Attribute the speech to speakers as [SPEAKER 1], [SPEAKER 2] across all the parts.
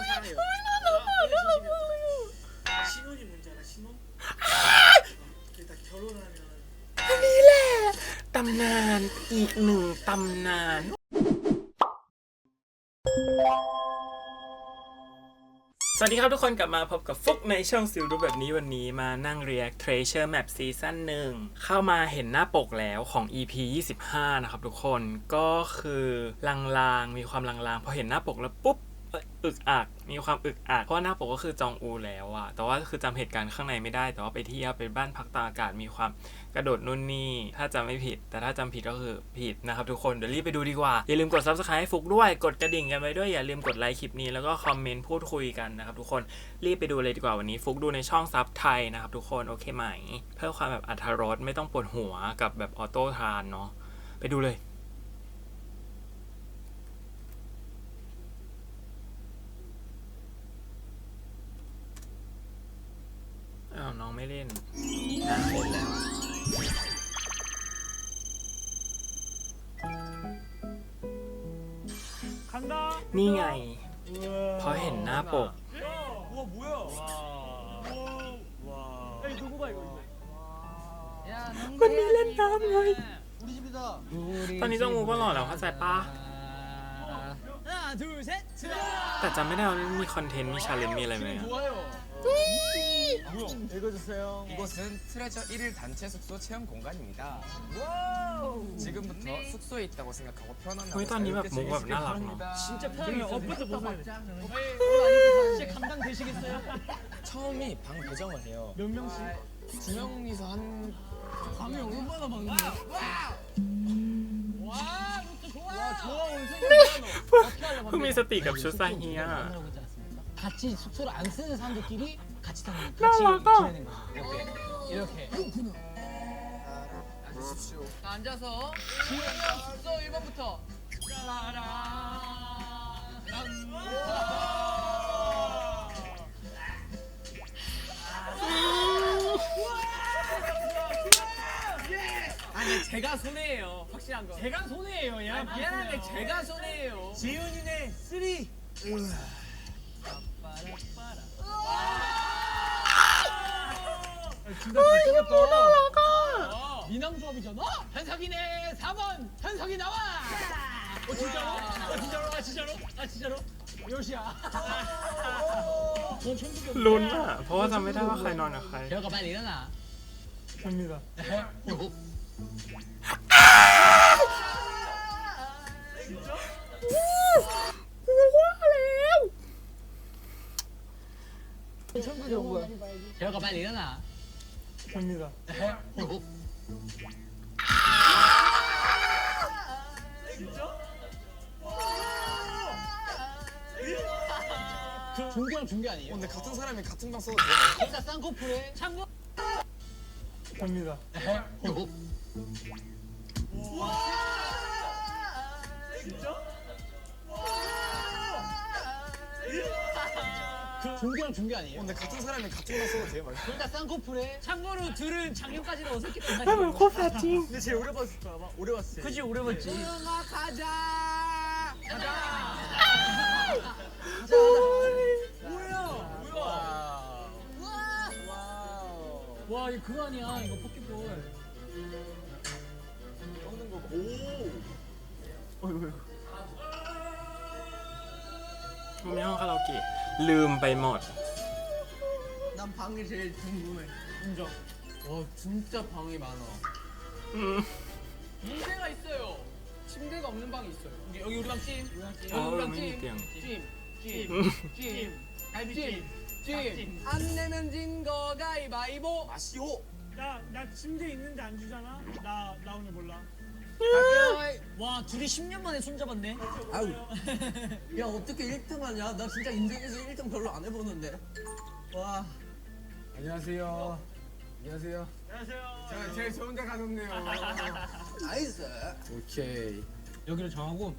[SPEAKER 1] 항상 사랑해요. 나 신혼이 뭔지 알아? 신혼? 일단 결혼하면
[SPEAKER 2] ตำนานอีกหนึ่งตำนาน สวัสดีครับทุกคนกลับมาพบกับฟุกในช่องซิลดูแบบนี้วันนี้มานั่ง React Treasure Map ซีซั่นหนึ่งเข้ามาเห็นหน้าปกแล้วของ EP 25 นะครับทุกคนก็คือลางๆ มีความลางๆ พอเห็นหน้าปกแล้วปุ๊บเ อึกอักมีความอึกอักเพราะว่าหน้าปกก็คือจองอูแล้วอะแต่ว่าคือจำเหตุการณ์ข้างในไม่ได้ แต่ว่าไปเที่ยวไปบ้านพักตาอากาศมีความกระโดดนู่นนี่ ถ้าจำไม่ผิด แต่ถ้าจำผิดก็คือผิดนะครับทุกคนเดี๋ยวรีบไปดูดีกว่า อย่าลืมกด subscribe ให้ฟุกด้วย กดกระดิ่งกันไว้ด้วย อย่าลืมกดไลค์คลิปนี้แล้วก็คอมเมนต์พูดคุยกันนะครับทุกคนรีบไปดูเลยดีกว่าวันนี้ฟุกดูในช่องซับไทยนะครับทุกคนโอเคไหม เพื่อความแบบอัธรสไม่ต้องปวดหัวกับแบบออโต้ทานเนาะไปดูเลย อ้าว น้อง ไม่เล่นอะเล่นแล้วนี่ไงเพราะเห็นหน้าปก มันมีเล่นน้ำเลยตอนนี้เจ้างูก็หล่อแล้วเข้าใจปะแต่จำไม่ได้ว่ามีคอนเทนต์ มีชาเลนจ์มีอะไรไหมอะ
[SPEAKER 1] 읽어주세요.
[SPEAKER 3] 이곳은 트레저 1일 단체 숙소 체험 공간입니다. 지금부터 숙소에 있다고 생각하고 편안하고
[SPEAKER 2] 거의 다 니가
[SPEAKER 3] 자유롭게
[SPEAKER 2] 뭔가
[SPEAKER 3] 즐기시길
[SPEAKER 2] 나락나.
[SPEAKER 3] 바랍니다.
[SPEAKER 1] 진짜 편하게 옷부터 벗어야 돼.
[SPEAKER 4] 진짜 감당 되시겠어요?
[SPEAKER 3] 처음이 방 배정을 해요.
[SPEAKER 1] 몇 명씩?
[SPEAKER 3] 두 명이서 한
[SPEAKER 4] 밤이 얼마나 많은데? 와, 이것도 좋아.
[SPEAKER 1] 와 좋아 오늘 생각 어떻게 하려고
[SPEAKER 2] เพิ่งมีสติกับชุดซาเฮีย
[SPEAKER 4] 만들어보지 않습니까? 같이 숙소를 안 쓰는 사람들끼리 같이 타는
[SPEAKER 2] 나
[SPEAKER 4] 같이. 지내는 거 이렇게. 이렇게. 자, 앉아서 지훈이 형 숙소 1번부터. 아니 제가 손해예요. 확실한 거. 제가 손해예요. 야 미안한데 제가 손해예요.
[SPEAKER 1] 지훈이네 쓰리. 진짜 잘생겼다.
[SPEAKER 4] 미남 조합이잖아 현석이네 4번 현석이 나와 어 진짜로? 어 진짜로? 아 진짜로? 아 진짜로? 요시야 넌 천국이
[SPEAKER 2] ลุ้นอ่ะ เพราะว่าจำไม่ได้ว่าใครนอนกับใคร
[SPEAKER 4] 배가 빨리 일어나
[SPEAKER 1] 접니다.
[SPEAKER 4] 천국이 온 거야 배가 빨리 일어나
[SPEAKER 1] 접니다.
[SPEAKER 4] 중계랑 중계 아니에요?
[SPEAKER 3] 근데 같은 사람이 같은 방 써도 돼요?
[SPEAKER 4] 그러니까 쌍꺼풀에 창고
[SPEAKER 1] 접니다.
[SPEAKER 4] 준규랑 준비 아니에요?
[SPEAKER 3] 어, 근데 같은 사람이 같은 거 써도 돼요,
[SPEAKER 4] 둘다 쌍꺼풀에 참고로 둘은 작년까지는 어색했던
[SPEAKER 2] 사이야. 코파티.
[SPEAKER 1] 근데 제일 오래 봤을 줄 알아. 오래 봤어요.
[SPEAKER 4] 그지 오래 봤지. 네. 조용아 가자. 가자.
[SPEAKER 1] 뭐야? 뭐야?
[SPEAKER 4] 우와. 우 와 이거 그거 아니야? 이거 포켓볼.
[SPEAKER 3] 먹는 거. 봐.
[SPEAKER 1] 오. 어이구, 어이구.
[SPEAKER 2] มันมีห้องคาราโอเกะลืมไปหมด
[SPEAKER 5] 난 방이 제일 궁금해.
[SPEAKER 1] 인정.
[SPEAKER 5] 와 진짜 방이 많아.
[SPEAKER 2] อืม
[SPEAKER 4] 문제가 있어요 침대가 없는 방이 있어요 여기, 여기 우리 방찜 여기
[SPEAKER 2] 어,
[SPEAKER 4] 우리
[SPEAKER 2] 여기
[SPEAKER 4] 방찜
[SPEAKER 2] 띵.
[SPEAKER 4] 찜찜찜찜 갈비찜 찜. 안 내면 진 거 가위바위보
[SPEAKER 3] 마시오.
[SPEAKER 1] 나나 침대 있는데 안 주잖아. 나 나 오늘 몰라.
[SPEAKER 4] 와 둘이 10년 만에 손잡았네.
[SPEAKER 5] 아우. 야 어떻게 1등 하냐? 나 진짜 인생에서 1등 별로 안 해보는데. 와.
[SPEAKER 3] 안녕하세요. 안녕하세요.
[SPEAKER 1] 안녕하세요.
[SPEAKER 3] 제일 좋은 데 가셨네요.
[SPEAKER 5] 나이스.
[SPEAKER 3] 오케이.
[SPEAKER 4] 여기를 정하고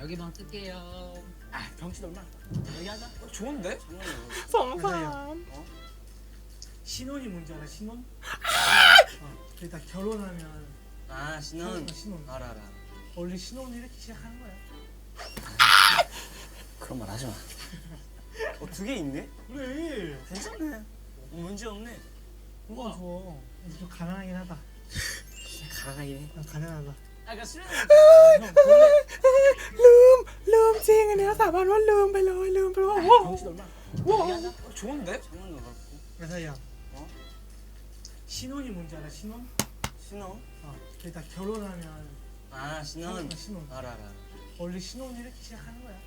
[SPEAKER 4] 여기만 끌게요.
[SPEAKER 1] 아 병신 얼마?
[SPEAKER 4] 여기 하자.
[SPEAKER 3] 어, 좋은데?
[SPEAKER 2] 정상. 아! 어?
[SPEAKER 1] 신혼이 뭔지 알아? 신혼? 어, 일단 결혼하면
[SPEAKER 5] 아 신혼.
[SPEAKER 1] 신혼.
[SPEAKER 5] 알아 알아.
[SPEAKER 1] 원래 신혼을 이렇게 시작하는 거야.
[SPEAKER 5] 그런 말 하지 마.
[SPEAKER 1] 어, 두 개 있네?
[SPEAKER 4] 그래.
[SPEAKER 1] 괜찮네. 문제 없네.
[SPEAKER 4] 우와 좋아. 좀 가난하긴 하다.
[SPEAKER 1] 가라가긴 해.
[SPEAKER 4] 난 가난하다.
[SPEAKER 3] 아 그러니까 수련은
[SPEAKER 2] ลืม ลืมจริงอันเนี้ยสาบานว่าลืมไปเลย ลืมไปเลยโอ้โห
[SPEAKER 4] 정신 얼마?
[SPEAKER 1] 어, 좋은데? 장난 나갔고.
[SPEAKER 4] 야사야.
[SPEAKER 1] 어?
[SPEAKER 4] 신혼이 뭔지 알아? 신혼?
[SPEAKER 1] 신호?
[SPEAKER 4] 어. 그러니까 결혼하면
[SPEAKER 1] 아, 신혼.
[SPEAKER 4] 어, 신혼.
[SPEAKER 1] 알아, 알아.
[SPEAKER 4] 원래 신혼이 이렇게 시작하는 거야.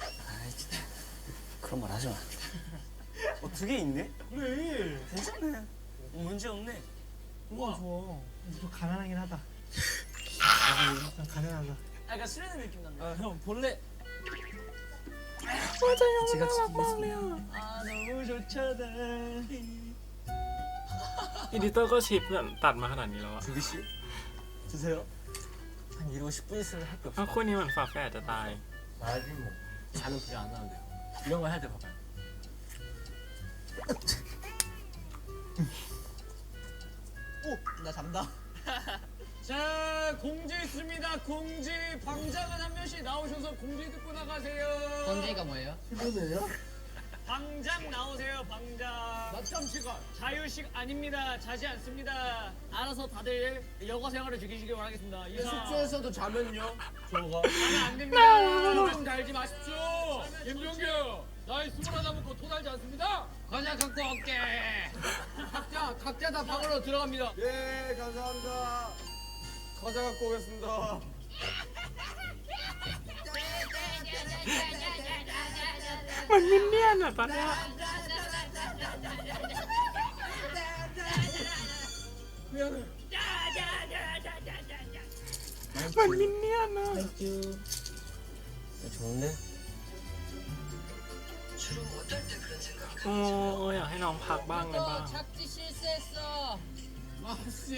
[SPEAKER 1] 아이, 진짜. 그런 말 하지 마. 어, 두 개 있네?
[SPEAKER 4] 그래.
[SPEAKER 1] 괜찮네. 문제 없네.
[SPEAKER 4] 우와 좋아. 좀 가난하긴 하다. 난 가난하다.
[SPEAKER 3] 아 그러니까 수련의 느낌 난다.
[SPEAKER 4] 아, 형 본래
[SPEAKER 2] ว่าจะยังไม่น่ารักมากเลยอ่ะ
[SPEAKER 4] 아 너무 좋잖아.
[SPEAKER 2] อีดิเตอร์ก็ชิปแบบตัดมาขนาดนี้แล้วอะ
[SPEAKER 1] 두 개씩? 주세요. 한 이러고 10분 있으면 할 게
[SPEAKER 2] เพราะ
[SPEAKER 1] 없어.
[SPEAKER 2] คู่นี้เหมือนฝาแฝดจะตาย
[SPEAKER 1] 말지 뭐. 자는 분이 안 나오는데. 이런 거 해야 돼, 봐봐요.
[SPEAKER 5] 오, 나 잠다.
[SPEAKER 4] 자 공지 있습니다. 공지 방장은 한 명씩 나오셔서 공지 듣고 나가세요.
[SPEAKER 5] 건지가 뭐예요?
[SPEAKER 4] 방장 나오세요. 방장. 낮잠 시간. 자유식 아닙니다. 자지 않습니다. 알아서 다들 여가 생활을 즐기시길 바라겠습니다. 이상.
[SPEAKER 5] 숙소에서도 자면요?
[SPEAKER 4] 저거 하면 안 됩니다. 좀 달지 마십시오. 김종규, 나이 스물 하나 먹고 토 달지 않습니다. 과자 갖고 올게. 각자 각자 다 방으로 들어갑니다.
[SPEAKER 1] 예, 감사합니다. 과자 갖고 오겠습니다.
[SPEAKER 2] เหมือนมินเนี่ยนอะตอนเนี้ยเหมือนมินเนี่ยนอะ
[SPEAKER 1] 좋은데?
[SPEAKER 2] โอ้อยากให้น้องพักบ้างเลยบ้าง
[SPEAKER 5] 착지 실수했어.
[SPEAKER 4] 마우스에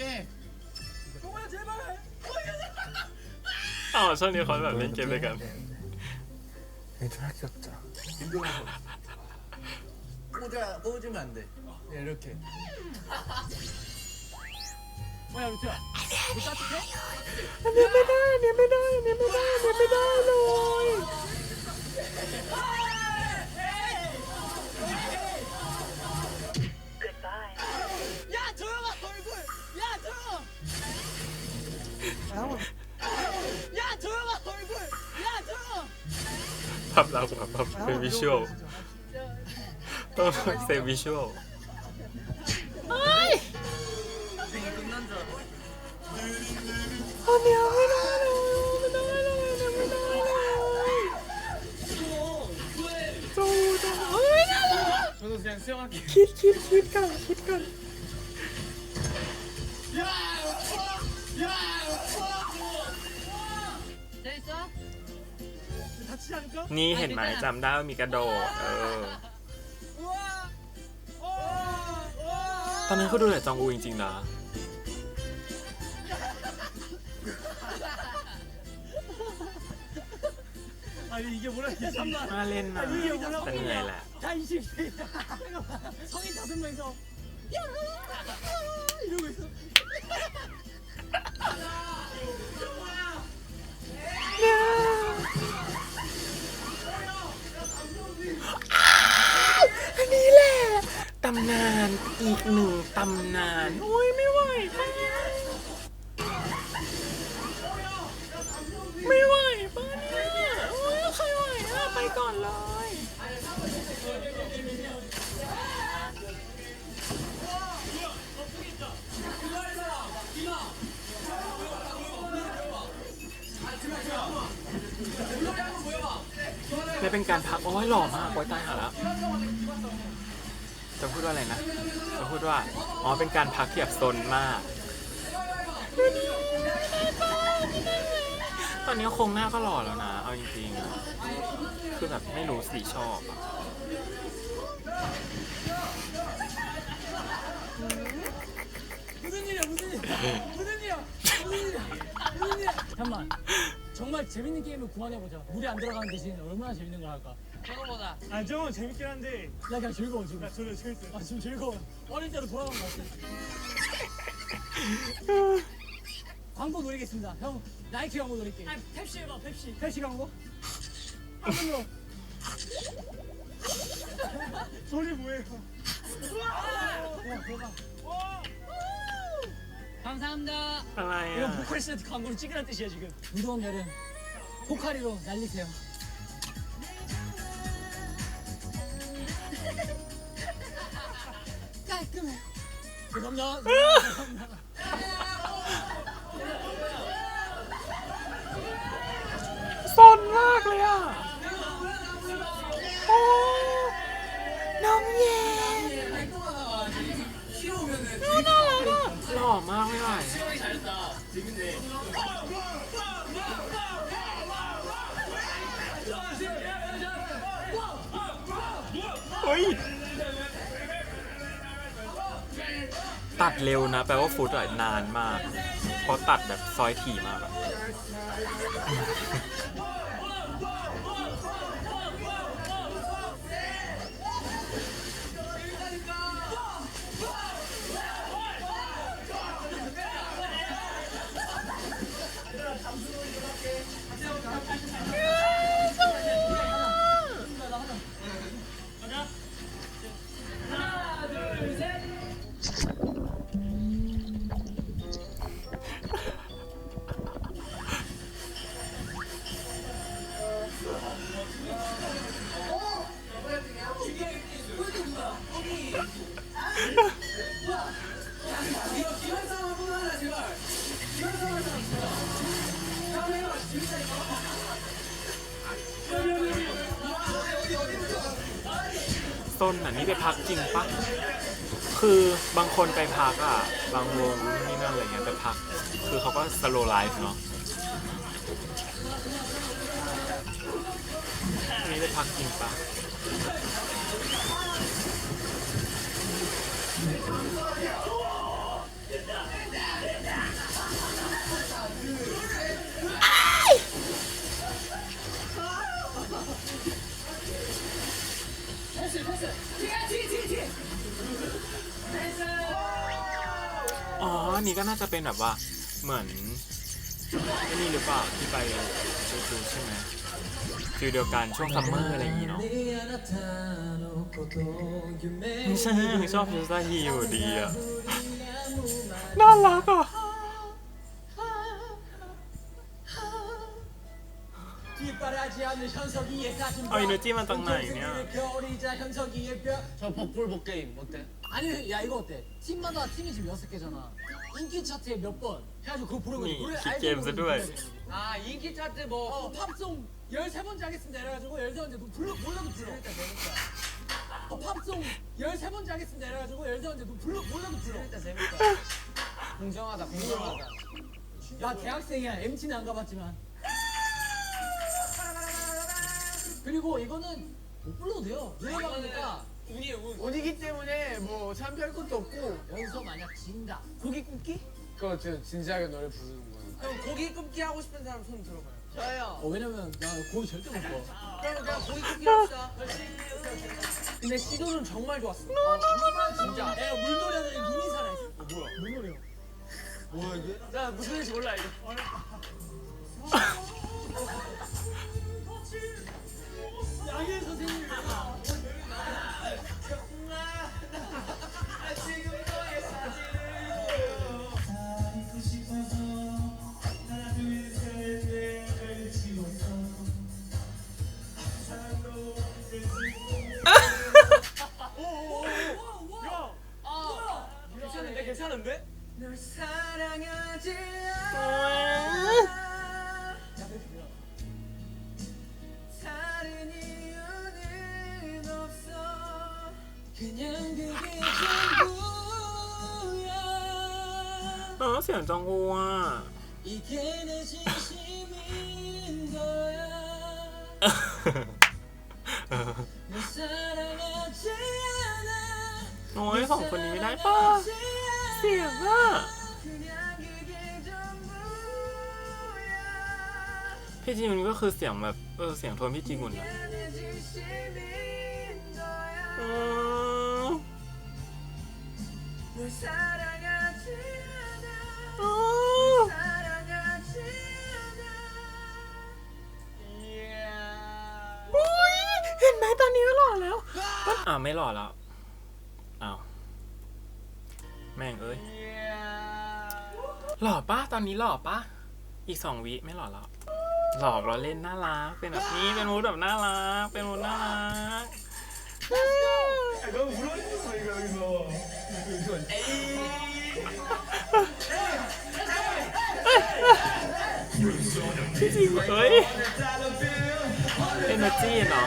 [SPEAKER 2] อ๋อช่วงนี้เขาแบบเล่นเกมด้วยกัน
[SPEAKER 1] 얘들 할게 없다. 김동호.
[SPEAKER 5] 꽂아 꽂으면 안 돼. 그냥 이렇게.
[SPEAKER 4] 뭐야 루트야?
[SPEAKER 2] 너
[SPEAKER 4] 따뜻해? Pub là của Pub về visual
[SPEAKER 2] Pub về visual Ôi Ôi mèo ơi nó Kill, kill, kill, kill,
[SPEAKER 5] kill, kill.
[SPEAKER 4] 다치지 않을까?
[SPEAKER 2] นี่เห็นไหมจำได้ว่ามีกระโดด เออ ตอนนั้นเขาดูแต่จองอูจริงๆนะ
[SPEAKER 4] 아니 이게 뭐라 이게 잠만.
[SPEAKER 2] น่าเล่นนะแต่เหนื่อยแหละ
[SPEAKER 4] 다 20대. 성인 다섯 명이서 야 이러고 있어. ำ
[SPEAKER 2] นานอีกหนึ่งตำนาน โอ้ยไม่ไหวป้าไม่ไหวป้าเนี่ยโอ้ยใครไหวอะไปก่อนเลยและเป็นการพักโอ้ยหล่อมากโอ้ยตายหาแล้ว จะพูดว่าอะไรนะ จะพูดว่า อ๋อ เป็นการพักที่แบบซนมาก ตอนนี้โครงหน้าก็หล่อแล้วนะ เอาจริงๆอะคือแบบไม่รู้สีชอบอะ
[SPEAKER 4] 무슨 일이야 무슨 일? 무슨 일이야? 무슨 일이야? 무슨 일이야? 잠만. 정말 재밌는 게임을 구안해보자. 물에 안 들어가는 대신 얼마나 재밌는 걸 할까? 아, 좀 재밌긴 한데 나 그냥 즐거워 지금. 나 저는 재밌어 아 지금 즐거워. 어릴 때로 돌아간 것 같아. 광고 노리겠습니다. 형 나이키 광고 노릴게. 아 펩시 해봐 펩시. 펩시 광고? 아, 한번요
[SPEAKER 1] 소리 뭐예요?
[SPEAKER 4] 감사합니다.
[SPEAKER 2] 아, 예.
[SPEAKER 1] 이거 보컬 세트 광고로 찍으란 뜻이야 지금.
[SPEAKER 4] 무더운 여름 포카리로 날리세요.
[SPEAKER 2] สนมากเลยอะ โอ้ น้องเย็นน่ารักอะหล่อมากไม่ไหว ตัดเร็วนะ แปลว่าฟุตอะนานมากเพราะตัดแบบซอยถี่มากอะ นอันนี้ไปพักจริงปะคือบางคนไปพักอะ บางวงนี่นั่นอะไรเงี้ยไปพัก คือเขาก็สโลไลฟ์เนาะอันนี้ไปพักจริงปะ นนี้ก็น่าจะเป็นแบบว่าเหมือนไอ้นี่หรือเปล่าที่ไปดูดูใช่ไหมฟิลเดียวกันช่วงซัมเมอร์อะไรอย่างงี้เนาะไม่ใช่ชอบยูซาฮีอยู่ดีอะน่ารักอะ
[SPEAKER 1] 발하지 않는 현석이의 까진
[SPEAKER 2] 아,
[SPEAKER 1] 이거 찜한 장난 아니냐. 저 복불복 게임 어때?
[SPEAKER 4] 아니 야 이거 어때? 팀마다 팀이 지금 여섯 개잖아. 인기 차트에 몇 번?
[SPEAKER 1] 해가지고 그거 부르고 노래
[SPEAKER 2] 알게
[SPEAKER 1] 되는
[SPEAKER 4] 아, 인기 차트 뭐. 어, 팝송 13번째 하겠습니다. 이래가지고 13번째 너 뭐 불러 몰라도 불러. 그러니까, 그러니까. 어, 팝송 13번째 하겠습니다. 이래가지고 13번째 너 뭐 불러 몰라도 불러. 재밌다 재밌다.
[SPEAKER 3] 공정하다 공정하다.
[SPEAKER 4] 나 대학생이야. MT는 안 가봤지만. 그리고 이거는 못 불러도 돼요. 노래방이니까.
[SPEAKER 1] 운이에요 운.
[SPEAKER 5] 운이기 때문에 뭐 참여할 것도 없고.
[SPEAKER 4] 여기서 만약 진다.
[SPEAKER 1] 고기 굽기?
[SPEAKER 3] 그거 저 진지하게 노래 부르는 거예요.
[SPEAKER 5] 그럼 고기 굽기 하고 싶은 사람 손 들어봐요. 저요?
[SPEAKER 4] 어, 왜냐면 나 고기 절대 못 먹어.
[SPEAKER 5] 그럼 그냥 고기 굽기 합시다. 근데 시도는 정말 좋았어. 어, 정말 진짜.
[SPEAKER 4] 내가 물놀이 하는 눈이 살아있어.
[SPEAKER 1] 뭐야? 물놀이요. 뭐야 이게? 나 무슨 일인지 몰라 이거.
[SPEAKER 4] 양현 선생님
[SPEAKER 1] 괜찮은데?
[SPEAKER 5] 널 사랑하지
[SPEAKER 2] เสียงจองอูอะน้อยสองคนนี้ได้ป่ะ เสียงอะพี่จีมุนก็คือเสียงแบบ เออ เสียงโทนพี่จีมุนอะ อืม
[SPEAKER 5] 사랑하지 않아
[SPEAKER 2] อุ๊ยเห็นไหมตอนนี้ก็หล่อแล้ว อ้าวไม่หล่อแล้วอ้าวแม่งเอ้ยหล่อปะตอนนี้หล่อปะอีกสองวิไม่หล่อแล้วหลอกเราเล่นน่ารักเป็นแบบนี้เป็นมูดแบบน่ารักเป็นมูดน่ารัก
[SPEAKER 1] 너무 불안했어 이거 여기서.
[SPEAKER 2] ที่จริง.เฮ้ยเอเนอร์จีเนาะ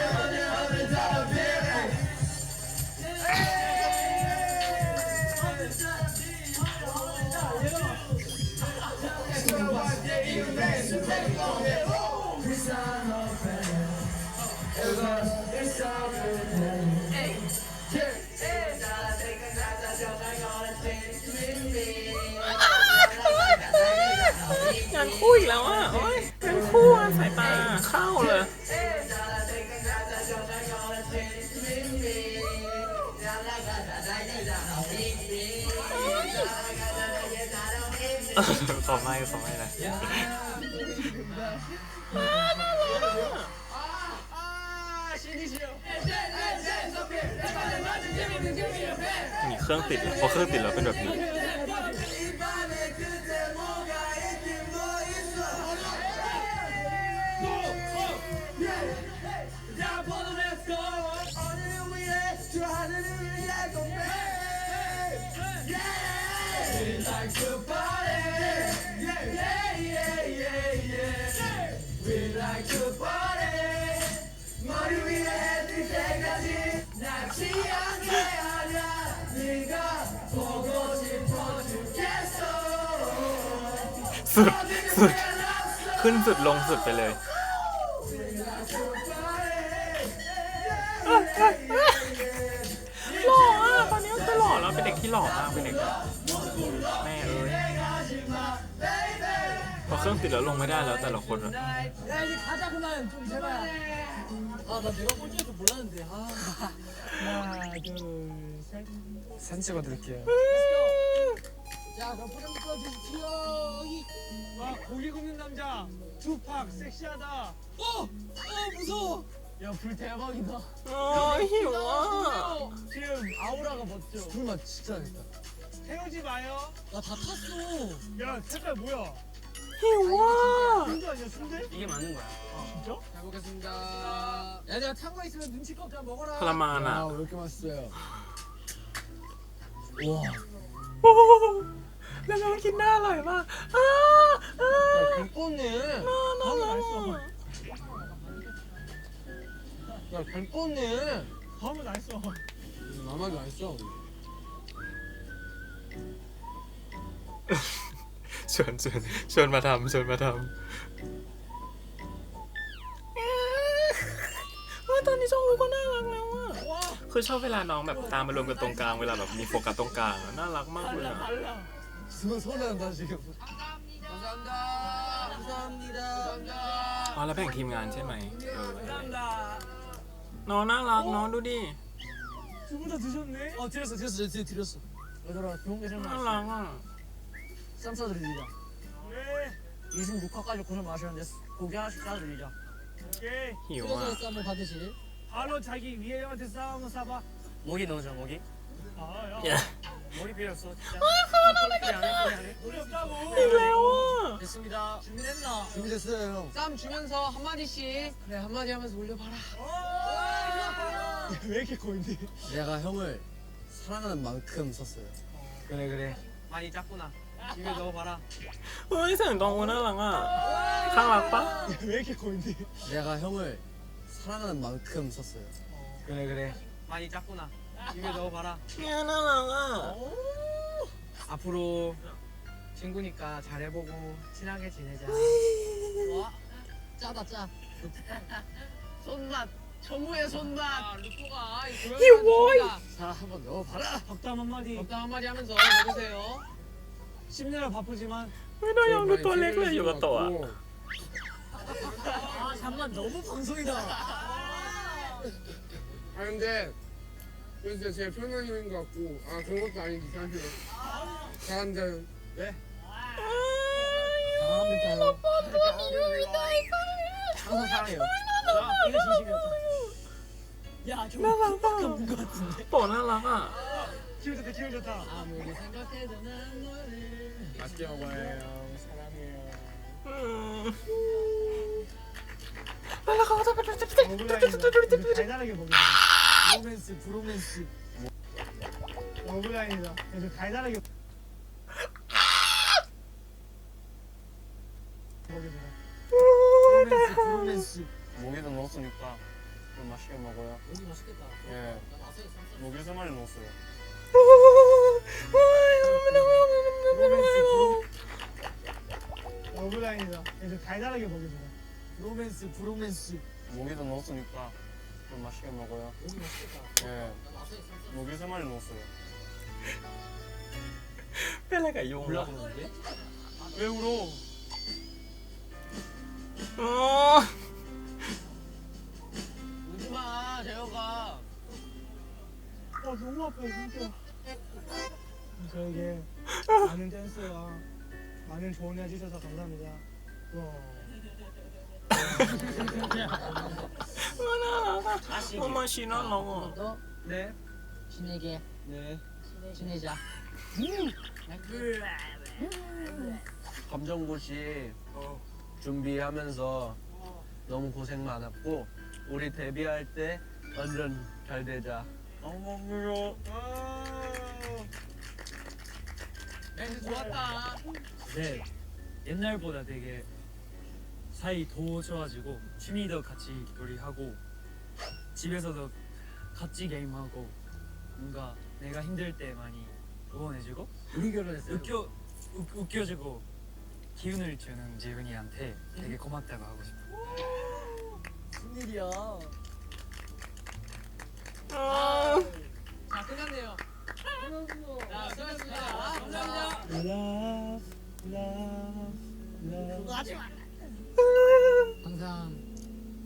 [SPEAKER 2] งานคู่อีกแล้วอะโอ๊ยงานคู่อะสายตาเข้าเลย ขอไม่ขอไม่นะมีเครื่องติดแล้วพอเครื่องติดแล้วเป็นแบบนี้ ขึ้นสุดลงสุดไปเลย หล่ออ่ะตอนนี้ก็คือหล่อแล้วเป็นเด็กที่หล่อมากเป็นเด็กแบบแม่เอ้ยพอเครื่องติดแล้วลงไม่ได้แล้วแต่ละคนอะ
[SPEAKER 5] 야 이제 가자 그만 좀 제발 아나 내가 꼴찌일 줄 몰랐는데 아
[SPEAKER 1] 하나 둘 셋.
[SPEAKER 3] 사진 찍어드릴게요.
[SPEAKER 5] 자, 너 뿌리 꺼주십시오.
[SPEAKER 1] 와 고기 굽는 남자 투팍 섹시하다.
[SPEAKER 5] 어, 어 무서워. 야 불 대박이다.
[SPEAKER 2] 어, 아 희영아.
[SPEAKER 1] 지금 아우라가 멋져.
[SPEAKER 5] 불맛 진짜 맛있다.
[SPEAKER 1] 태우지 마요.
[SPEAKER 5] 나 다 탔어.
[SPEAKER 1] 야 색깔 뭐야?
[SPEAKER 2] 희영아.
[SPEAKER 1] 순대 아니야 순대?
[SPEAKER 3] 이게 맞는 거야. 어.
[SPEAKER 1] 진짜?
[SPEAKER 5] 잘 먹겠습니다. 야, 내가 탄 거 있으면 눈치껏 그냥 먹어라.
[SPEAKER 2] 사람아 하나. 아,
[SPEAKER 5] 왜 이렇게 맛있어요? 와.
[SPEAKER 2] แล้วน้องกินน่าอร่อยมากอ้าอ้า
[SPEAKER 5] 잘 껐네
[SPEAKER 2] น่ารักอ่ะ
[SPEAKER 5] 야잘 껐네
[SPEAKER 1] 다음은 안 써.
[SPEAKER 5] 나만 안 써.
[SPEAKER 2] ชวนชวนชวนมาทำชวนมาทำว่าตอนนี้จองอูก็น่ารักแล้วอ่ะคือชอบเวลาน้องแบบตามมารวมกันตรงกลางเวลาแบบมีโฟกัสตรงกลางอะน่ารักมากเลยอะ
[SPEAKER 1] 달라.
[SPEAKER 5] 지금 서운한다 지금. 감사합니다. 감사합니다. 감사합니다.
[SPEAKER 2] อ๋อแล้วแบ่งทีมงานใช่ไหมเออ
[SPEAKER 1] 감사합니다.
[SPEAKER 2] น้องน่ารักน้องดูดิ
[SPEAKER 1] 두 분 다 드셨네.
[SPEAKER 5] 어 드렸어 드렸어 드렸어 드렸어. 얘들아 좋은 게
[SPEAKER 2] น่า
[SPEAKER 5] 생각났어.
[SPEAKER 2] รักอ่ะ
[SPEAKER 5] 쌈 싸드리자.
[SPEAKER 1] 네.
[SPEAKER 5] 26화까지 고생 많으셨는데 고기 하나씩 싸드리자.
[SPEAKER 1] 오케이.
[SPEAKER 2] หิวอ่ะ
[SPEAKER 5] 쌈을 쌈을 받으시.
[SPEAKER 1] 바로 자기 위에 형한테 싸 한번 싸봐.
[SPEAKER 4] 모기 넣어줘 모기
[SPEAKER 1] 아 야.
[SPEAKER 2] 머리
[SPEAKER 4] 빌렸어 진짜. 아 가만히
[SPEAKER 1] 머리 없다고.
[SPEAKER 2] 레오.
[SPEAKER 5] 됐습니다. 준비됐나? 준비됐어요 형. 쌈 주면서 한마디씩 그래 한마디 하면서 올려봐라.
[SPEAKER 1] 어, 왜 이렇게 고인데?
[SPEAKER 5] 내가 형을 사랑하는 만큼 썼어요.
[SPEAKER 4] 그래 그래. 많이 짰구나. 입에 넣어봐라.
[SPEAKER 2] 어, 의상 너무 날랑아. 강 아빠?
[SPEAKER 1] 왜 이렇게 고인데?
[SPEAKER 5] 내가 형을 사랑하는 만큼 썼어요.
[SPEAKER 4] 그래 그래. 많이 짰구나. 입에 넣어봐라.
[SPEAKER 2] 미안하나.
[SPEAKER 4] 앞으로 친구니까 잘해보고 친하게 지내자.
[SPEAKER 5] 와 짜다 짜. 손맛 전무의 손맛. 아, 루꼬가 이고자 한번 넣어봐라.
[SPEAKER 1] 덕담 한마디.
[SPEAKER 5] 덕담 한마디 하면서 먹으세요.
[SPEAKER 1] 10년 바쁘지만
[SPEAKER 2] 왜나 양도 떨리고 이거 또
[SPEAKER 5] 와. 잠깐 너무 방송이다.
[SPEAKER 6] 아, 아 근데 그래서 제 표현형인 것 같고 아 그런 것도 아닌지 사실은 잘한다
[SPEAKER 5] 사랑합니다. 항상 사랑해요.
[SPEAKER 1] 자 이거 진심이었다.
[SPEAKER 5] 야, 좀
[SPEAKER 2] 나랑 봐.
[SPEAKER 5] 본것 같은데.
[SPEAKER 2] โปน่ารักอ่ะ
[SPEAKER 1] 기분 좋다 기분 좋다
[SPEAKER 5] 아무리 생각해도 난 너를.
[SPEAKER 6] 맛있게 먹어요 사랑해요
[SPEAKER 2] อืมแล้วเขาจะไป
[SPEAKER 1] 러브라인이다 달달하게 먹여 줘
[SPEAKER 5] 로맨스, 브로맨스.
[SPEAKER 1] 러브라인이다 그래서 달달하게 먹여줘라
[SPEAKER 5] 로맨스, 브로맨스.
[SPEAKER 6] 목에도 넣었으니까 좀 맛있게 먹어요
[SPEAKER 5] 여기 맛있겠다.
[SPEAKER 6] 예
[SPEAKER 5] 나.
[SPEAKER 6] 목에 세 마리 넣었어요
[SPEAKER 1] 러브라인이다 그래서 달달하게 먹여줘라
[SPEAKER 5] 로맨스, 브로맨스.
[SPEAKER 6] 목에도 넣었으니까 좀 맛있게 먹어요. 예. 목에 세 마리 넣었어요.
[SPEAKER 2] 펠레가
[SPEAKER 5] 용라. 그러는데?
[SPEAKER 6] 왜 울어?
[SPEAKER 2] 어.
[SPEAKER 5] 울지 마, 재혁아.
[SPEAKER 1] 어, 너무 아파, 진짜. 저에게 아. 많은 댄스와 많은 조언해 주셔서 감사합니다. 와.
[SPEAKER 2] 어. 은하 자식이. 엄마 신하려고
[SPEAKER 5] 너무
[SPEAKER 1] 네.
[SPEAKER 5] 지내게
[SPEAKER 1] 네.
[SPEAKER 5] 지내자.
[SPEAKER 7] 음. 감정고시 어. 준비하면서 너무 고생 많았고 우리 데뷔할 때 완전 잘 되자.
[SPEAKER 6] 어머니요.
[SPEAKER 5] 아. 네, 좋았다.
[SPEAKER 8] 네. 옛날보다 되게 사이 더 좋아지고 취미도 같이 우리 하고 집에서도 같이 게임하고 뭔가 내가 힘들 때 많이 응원해주고
[SPEAKER 5] 우리 결혼했어요.
[SPEAKER 8] 웃겨 웃, 웃겨주고 기운을 주는 지훈이한테 되게 고맙다고 하고 싶어.
[SPEAKER 5] 무슨 일이야?
[SPEAKER 2] 아,
[SPEAKER 5] 자, 끝났네요. 자, 끝났습니다. 감사합니다.
[SPEAKER 1] Love, love, love.
[SPEAKER 5] 하지 마. 항상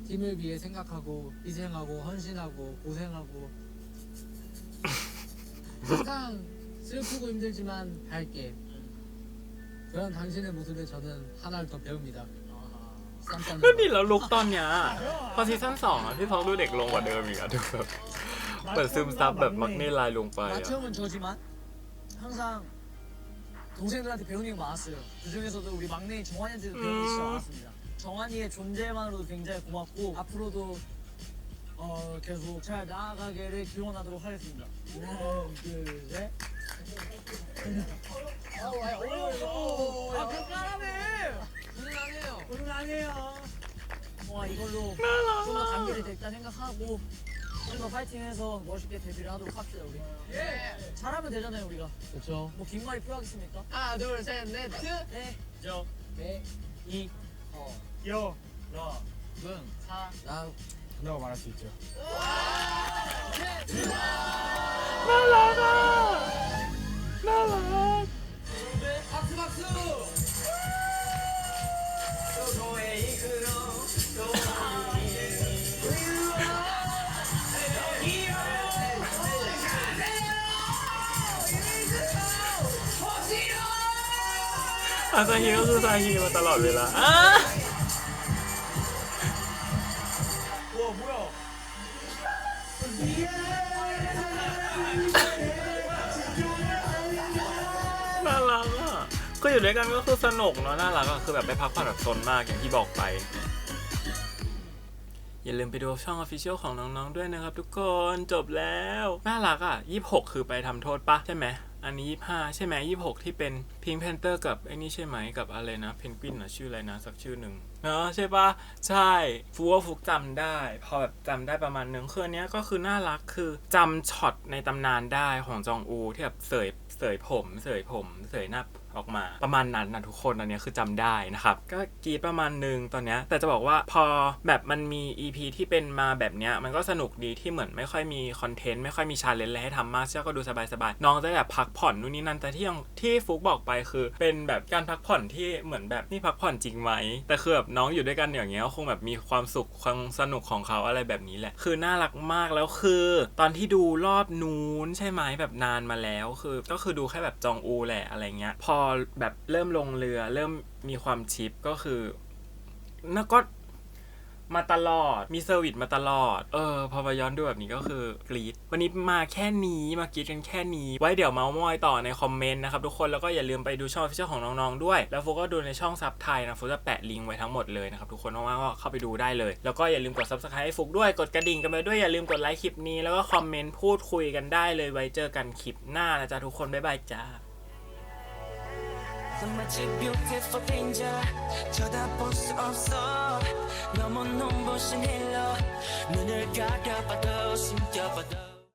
[SPEAKER 5] 팀을 위해 생각하고 희생하고 헌신하고 고생하고 항상 슬프고 힘들지만 밝게 그런 당신의 모습에 저는 하나를 더 배웁니다. 쌈싸는
[SPEAKER 2] ก็ดี
[SPEAKER 5] 거.
[SPEAKER 2] แล้วลุกตอนเนี้ยพอซีซั่นสองอ่ะพี่ท้องดูเด็กลงกว่าเดิมอีกอ่ะดูแบบเหมือนซึมซับแบบมักนี่ลายลงไปอ่ะ
[SPEAKER 5] 마청은 저지만 항상 동생들한테 배우는 게 많았어요. 그 중에서도 우리 막내인 정환이한테도 배우는 게 진짜 많았습니다. 정환이의 존재만으로도 굉장히 고맙고 앞으로도 어, 계속 잘 나아가기를 기원하도록 하겠습니다. 하나, 둘, 셋. 아, 그렇게 하라며! 훈훈하네요.
[SPEAKER 1] 훈훈하네요.
[SPEAKER 5] 와, 이걸로 좀더 단계를 됐다 생각하고 좀더 파이팅해서 멋있게 데뷔를 하도록 합시다, 우리. 예! 잘하면 되잖아요, 우리가.
[SPEAKER 7] 그렇죠.
[SPEAKER 5] 뭐 긴 말이 필요하겠습니까? 하나, 둘, 셋, 넷, 트! 네.
[SPEAKER 8] 저,
[SPEAKER 5] 네.
[SPEAKER 8] 이,
[SPEAKER 5] 어.
[SPEAKER 1] 여,
[SPEAKER 8] 러,
[SPEAKER 5] 근, 사, 랑
[SPEAKER 6] 된다고 말할 수 있죠.
[SPEAKER 5] 날라가!
[SPEAKER 2] 날라가! อาซาฮิก็คือซาฮิมาตลอดเวลาน่ารักอะก็อยู่ด้วยกันก็คือสนุกเนาะน่ารักอะคือแบบไปพักผ่อนแบบซนมากอย่างที่บอกไป อย่าลืมไปดูช่องออฟฟิเชียลของน้องๆด้วยนะครับทุกคนจบแล้ว น่ารักอะ 26 คือไปทำโทษปะใช่ไหม อันนี้ยี่ห้าใช่ไหมยี่หกที่เป็นพิงแพนเตอร์กับไอ้นี่ใช่ไหมกับอะไรนะเพนกวินอะชื่ออะไรนะ สักชื่อหนึ่งเนาะใช่ปะใช่ฟูว่าฟุกจำได้ พอแบบจำได้ประมาณนึงคืออันนี้ก็คือน่ารักคือจำช็อตในตำนานได้ของจองอูที่แบบเสยเสยผม เสยผม เสยหน้า ออกมาประมาณนั้นนะทุกคนอันนี้คือจำได้นะครับ ก็กรีดประมาณนึงตอนเนี้ยแต่จะบอกว่าพอแบบมันมี EP ที่เป็นมาแบบเนี้ยมันก็สนุกดีที่เหมือนไม่ค่อยมีคอนเทนต์ไม่ค่อยมีชาเลนจ์อะไรให้ทำมากเชื่อก็ดูสบายๆน้องจะแบบพักผ่อนนู่นนี่นั่นแต่ที่ยังที่ฟุกบอกไปคือ เป็นแบบการพักผ่อนที่เหมือนแบบนี่พักผ่อนจริงไหมแต่คือแบบน้องอยู่ด้วยกันอย่างเงี้ยก็คงแบบมีความสุขความสนุกของเขาอะไรแบบนี้แหละ คือน่ารักมากแล้วคือ ตอนที่ดูรอบนู้นใช่ไหมแบบนานมาแล้ว คือก็คือดูแค่แบบจองอูแหละอะไรเงี้ยพอแบบเริ่มลงเรือ เริ่มมีความชิปก็คือน่าก็มาตลอด มีเซอร์วิสมาตลอด เออ พอมาย้อนดูแบบนี้ก็คือกรีด วันนี้มาแค่นี้ มากรีดกันแค่นี้ ไว้เดี๋ยวเมาส์มอยต่อในคอมเมนต์นะครับทุกคน แล้วก็อย่าลืมไปดูช่องฟิชเชอร์ของน้องๆด้วย แล้วโฟก็ดูในช่องซับไทยนะ โฟจะแปะลิงก์ไว้ทั้งหมดเลยนะครับทุกคนว่างๆก็เข้าไปดูได้เลย แล้วก็อย่าลืมกด subscribe ให้ฟุกด้วย กดกระดิ่งกันไปด้วย อย่าลืมกดไลค์คลิปนี้ แล้วก็คอมเมนต์พูดคุยกันได้เลย ไว้เจอกันคลิปหน้านะจ๊ะทุกคน บ๊ายบายจ้า
[SPEAKER 9] 마치 beautiful danger. 쳐다볼 수 없어. 너무 눈부신 힐러. 눈을 가려봐도 숨겨봐도